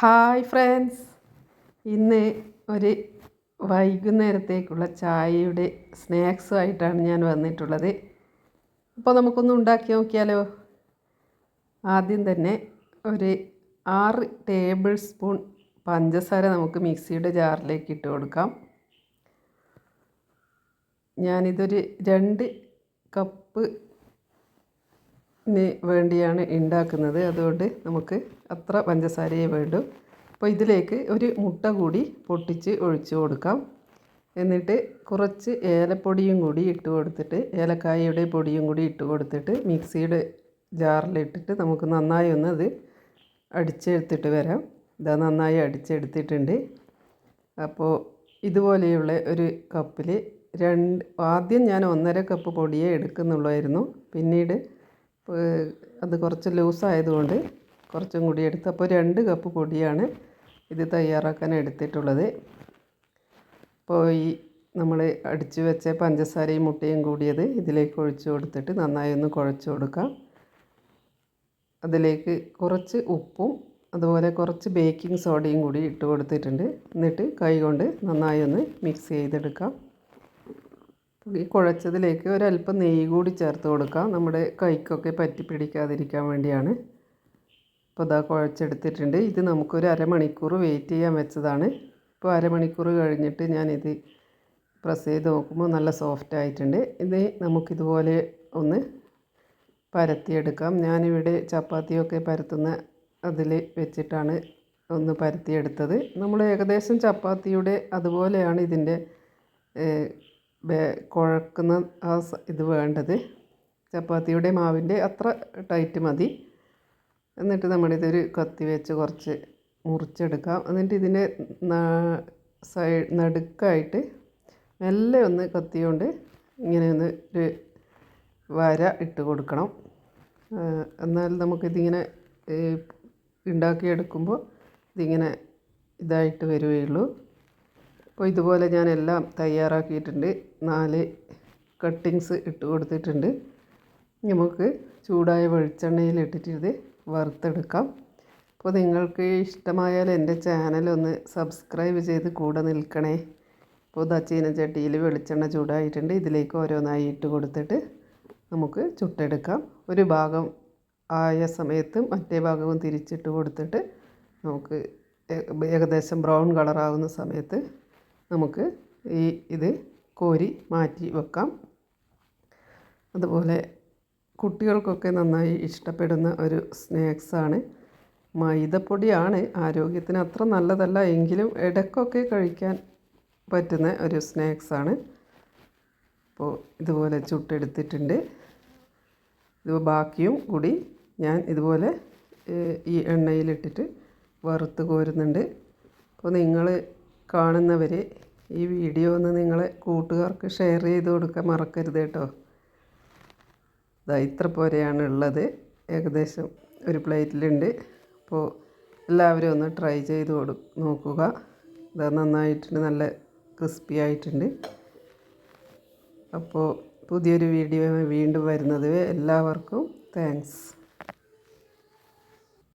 Hi friends. ഇന്ന് ഒരു വൈകുന്നേരത്തേക്കുള്ള ചായയുടെ സ്നാക്സുമായിട്ടാണ് ഞാൻ വന്നിട്ടുള്ളത്. അപ്പോൾ നമുക്കൊന്ന് ഉണ്ടാക്കി നോക്കിയാലോ? ആദ്യം തന്നെ ഒരു ആറ് ടേബിൾ സ്പൂൺ പഞ്ചസാര നമുക്ക് മിക്സിയുടെ ജാറിലേക്ക് ഇട്ട് കൊടുക്കാം. ഞാനിതൊരു രണ്ട് കപ്പ് വേണ്ടിയാണ് ഉണ്ടാക്കുന്നത് അതുകൊണ്ട് നമുക്ക് അത്ര പഞ്ചസാരയെ വേണ്ടു. അപ്പോൾ ഇതിലേക്ക് ഒരു മുട്ട കൂടി പൊട്ടിച്ച് ഒഴിച്ചു കൊടുക്കാം. എന്നിട്ട് കുറച്ച് ഏലപ്പൊടിയും കൂടി ഇട്ട് കൊടുത്തിട്ട് ഏലക്കായയുടെ പൊടിയും കൂടി ഇട്ട് കൊടുത്തിട്ട് മിക്സിയുടെ ജാറിലിട്ടിട്ട് നമുക്ക് നന്നായി ഒന്ന് അത് അടിച്ചെടുത്തിട്ട് വരാം. ഇതാ നന്നായി അടിച്ചെടുത്തിട്ടുണ്ട്. അപ്പോൾ ഇതുപോലെയുള്ള ഒരു കപ്പിൽ രണ്ട് ആദ്യം ഞാൻ ഒന്നര കപ്പ് പൊടിയേ എടുക്കുന്നുള്ളായിരുന്നു. പിന്നീട് അത് കുറച്ച് ലൂസായതുകൊണ്ട് കുറച്ചും കൂടി എടുത്ത് അപ്പോൾ രണ്ട് കപ്പ് പൊടിയാണ് ഇത് തയ്യാറാക്കാൻ എടുത്തിട്ടുള്ളത്. അപ്പോൾ ഈ നമ്മൾ അടിച്ച് വെച്ച പഞ്ചസാരയും മുട്ടയും കൂടിയത് ഇതിലേക്ക് ഒഴിച്ചു കൊടുത്തിട്ട് നന്നായി ഒന്ന് കുഴച്ച് കൊടുക്കാം. അതിലേക്ക് കുറച്ച് ഉപ്പും അതുപോലെ കുറച്ച് ബേക്കിംഗ് സോഡയും കൂടി ഇട്ട് കൊടുത്തിട്ടുണ്ട്. എന്നിട്ട് കൈ കൊണ്ട് നന്നായി ഒന്ന് മിക്സ് ചെയ്തെടുക്കാം. ഈ കുഴച്ചതിലേക്ക് ഒരല്പം നെയ്യ് കൂടി ചേർത്ത് കൊടുക്കാം. നമ്മുടെ കൈക്കൊക്കെ പറ്റി പിടിക്കാതിരിക്കാൻ വേണ്ടിയാണ്. അപ്പോൾ ഇതാ കുഴച്ചെടുത്തിട്ടുണ്ട്. ഇത് നമുക്കൊരു അരമണിക്കൂർ വെയിറ്റ് ചെയ്യാൻ വെച്ചതാണ്. ഇപ്പോൾ അരമണിക്കൂർ കഴിഞ്ഞിട്ട് ഞാനിത് പ്രസ് ചെയ്ത് നോക്കുമ്പോൾ നല്ല സോഫ്റ്റ് ആയിട്ടുണ്ട്. ഇത് നമുക്കിതുപോലെ ഒന്ന് പരത്തിയെടുക്കാം. ഞാനിവിടെ ചപ്പാത്തിയൊക്കെ പരത്തുന്ന അതിൽ വെച്ചിട്ടാണ് ഒന്ന് പരത്തിയെടുത്തത്. നമ്മൾ ഏകദേശം ചപ്പാത്തിയുടെ അതുപോലെയാണ് ഇതിന്റെ കുഴക്കുന്ന ആ ഇത് വേണ്ടത്. ചപ്പാത്തിയുടെ മാവിന്റെ അത്ര ടൈറ്റ് മതി. എന്നിട്ട് നമ്മളിതൊരു കത്തി വെച്ച് കുറച്ച് മുറിച്ചെടുക്കാം. എന്നിട്ട് ഇതിന്റെ സൈഡ് നടുക്കായിട്ട് മെല്ലെ ഒന്ന് കത്തിയോണ്ട് ഇങ്ങനെ ഒന്ന് ഒരു വര ഇട്ട് കൊടുക്കണം. എന്നാൽ നമുക്കിതിങ്ങനെ ഉണ്ടാക്കിയെടുക്കുമ്പോൾ ഇതിങ്ങനെ ഇതായിട്ട് വരികയുള്ളൂ അപ്പോൾ ഇതുപോലെ ഞാൻ എല്ലാം തയ്യാറാക്കിയിട്ടുണ്ട്. നാല് കട്ടിങ്സ് ഇട്ട് കൊടുത്തിട്ടുണ്ട്. നമുക്ക് ചൂടായ വെളിച്ചെണ്ണയിൽ ഇട്ടിട്ട് ഇത് വറുത്തെടുക്കാം. അപ്പോൾ നിങ്ങൾക്ക് ഇഷ്ടമായാൽ എന്റെ ചാനലൊന്ന് സബ്സ്ക്രൈബ് ചെയ്ത് കൂടെ നിൽക്കണേ. അപ്പോൾ ഇതാ ചീനച്ചട്ടിയിൽ വെളിച്ചെണ്ണ ചൂടായിട്ടുണ്ട്. ഇതിലേക്ക് ഓരോന്നായി ഇട്ട് കൊടുത്തിട്ട് നമുക്ക് ചുട്ടെടുക്കാം. ഒരു ഭാഗം ആയ സമയത്ത് മറ്റേ ഭാഗവും തിരിച്ചിട്ട് കൊടുത്തിട്ട് നമുക്ക് ഏകദേശം ബ്രൗൺ കളറാവുന്ന സമയത്ത് നമുക്ക് ഈ ഇത് കോരി മാറ്റി വെക്കാം. അതുപോലെ കുട്ടികൾക്കൊക്കെ നന്നായി ഇഷ്ടപ്പെടുന്ന ഒരു സ്നാക്സാണ്. മൈദപ്പൊടിയാണ് ആരോഗ്യത്തിന് അത്ര നല്ലതല്ല എങ്കിലും ഇടയ്ക്കൊക്കെ കഴിക്കാൻ പറ്റുന്ന ഒരു സ്നാക്സാണ്. അപ്പോൾ ഇതുപോലെ ചുട്ടെടുത്തിട്ടുണ്ട്. ഇത് ബാക്കിയും കൂടി ഞാൻ ഇതുപോലെ ഈ എണ്ണയിലിട്ടിട്ട് വറുത്ത് കോരുന്നുണ്ട്. അപ്പോൾ നിങ്ങൾ കാണുന്നവർ ഈ വീഡിയോ ഒന്ന് നിങ്ങൾ കൂട്ടുകാർക്ക് ഷെയർ ചെയ്ത് കൊടുക്കാൻ മറക്കരുത് കേട്ടോ. ഇതാ ഇത്ര പോരെയാണ് ഉള്ളത്. ഏകദേശം ഒരു പ്ലേറ്റിലുണ്ട്. അപ്പോൾ എല്ലാവരും ഒന്ന് ട്രൈ ചെയ്ത് കൊടു നോക്കുക. ഇത് നന്നായിട്ടുണ്ട് നല്ല ക്രിസ്പി ആയിട്ടുണ്ട്. അപ്പോൾ പുതിയൊരു വീഡിയോ വീണ്ടും വരുന്നത് എല്ലാവർക്കും താങ്ക്സ്.